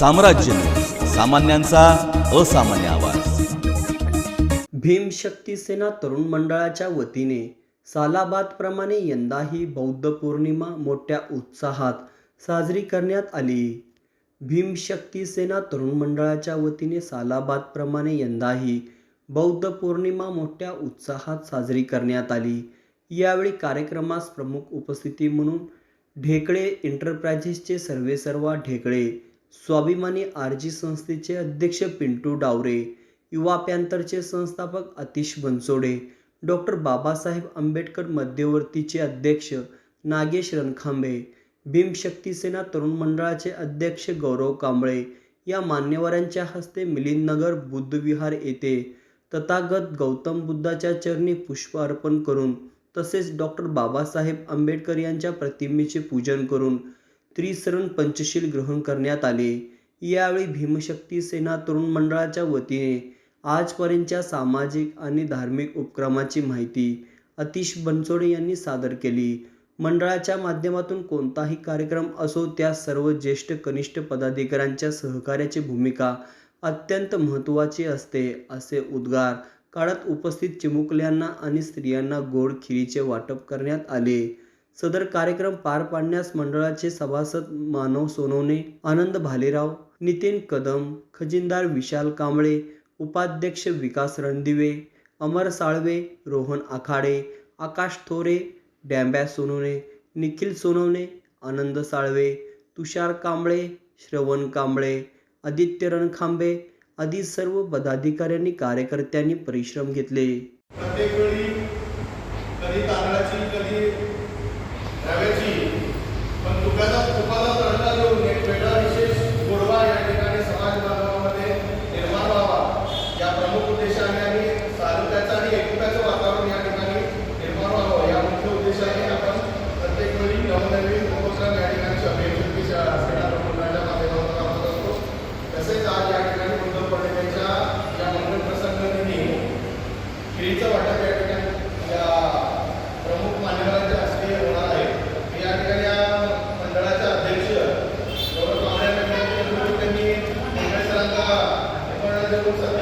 साम्राज्य. सामान्यांचा असामान्य आवाज. भीमशक्ती सेना तरुण मंडळाच्या वतीने सालाबादप्रमाणे यंदाही बौद्ध पौर्णिमा मोठ्या उत्साहात साजरी करण्यात आली. भीमशक्ती सेना तरुण मंडळाच्या वतीने सालाबादप्रमाणे यंदाही बौद्ध पौर्णिमा मोठ्या उत्साहात साजरी करण्यात आली. यावेळी कार्यक्रमास प्रमुख उपस्थिती म्हणून ढेकळे एंटरप्राइजेसचे सर्वेसर्वा ढेकळे स्वाभिमानी आरजी संस्थेचे अध्यक्ष पिंटू डावरे युवा पॅन्थरचे संस्थापक अतिश बनसोडे डॉक्टर बाबासाहेब आंबेडकर मध्यवर्तीचे अध्यक्ष नागेश रणखांबे भीमशक्ती सेना तरुण मंडळाचे अध्यक्ष गौरव कांबळे या मान्यवरांच्या हस्ते मिलिंदनगर बुद्धविहार येथे तथागत गौतम बुद्धाच्या चरणी पुष्प अर्पण करून तसेच डॉक्टर बाबासाहेब आंबेडकर यांच्या प्रतिमेचे पूजन करून त्रिसरण पंचशील ग्रहण करण्यात आले. यावेळी भीमशक्ती सेना तरुण मंडळाच्या वतीने आजपर्यंतच्या सामाजिक आणि धार्मिक उपक्रमाची माहिती अतिश बनसोडे यांनी सादर केली. मंडळाच्या माध्यमातून कोणताही कार्यक्रम असो त्या सर्व ज्येष्ठ कनिष्ठ पदाधिकाऱ्यांच्या सहकार्याची भूमिका अत्यंत महत्त्वाची असते असे उद्गार काळात उपस्थित चिमुकल्यांना आणि स्त्रियांना गोड खिरीचे वाटप करण्यात आले. सदर कार्यक्रम पार पाडण्यास मंडळाचे सभासद मानव सोनवणे आनंद भालेराव नितीन कदम खजिनदार विशाल कांबळे उपाध्यक्ष विकास रणदिवे अमर साळवे रोहन आखाडे आकाश थोरे डॅम्ब्या सोनवणे निखिल सोनवणे आनंद साळवे तुषार कांबळे श्रवण कांबळे आदित्य रणखांबे आदी सर्व पदाधिकाऱ्यांनी कार्यकर्त्यांनी परिश्रम घेतले. Deus não sabe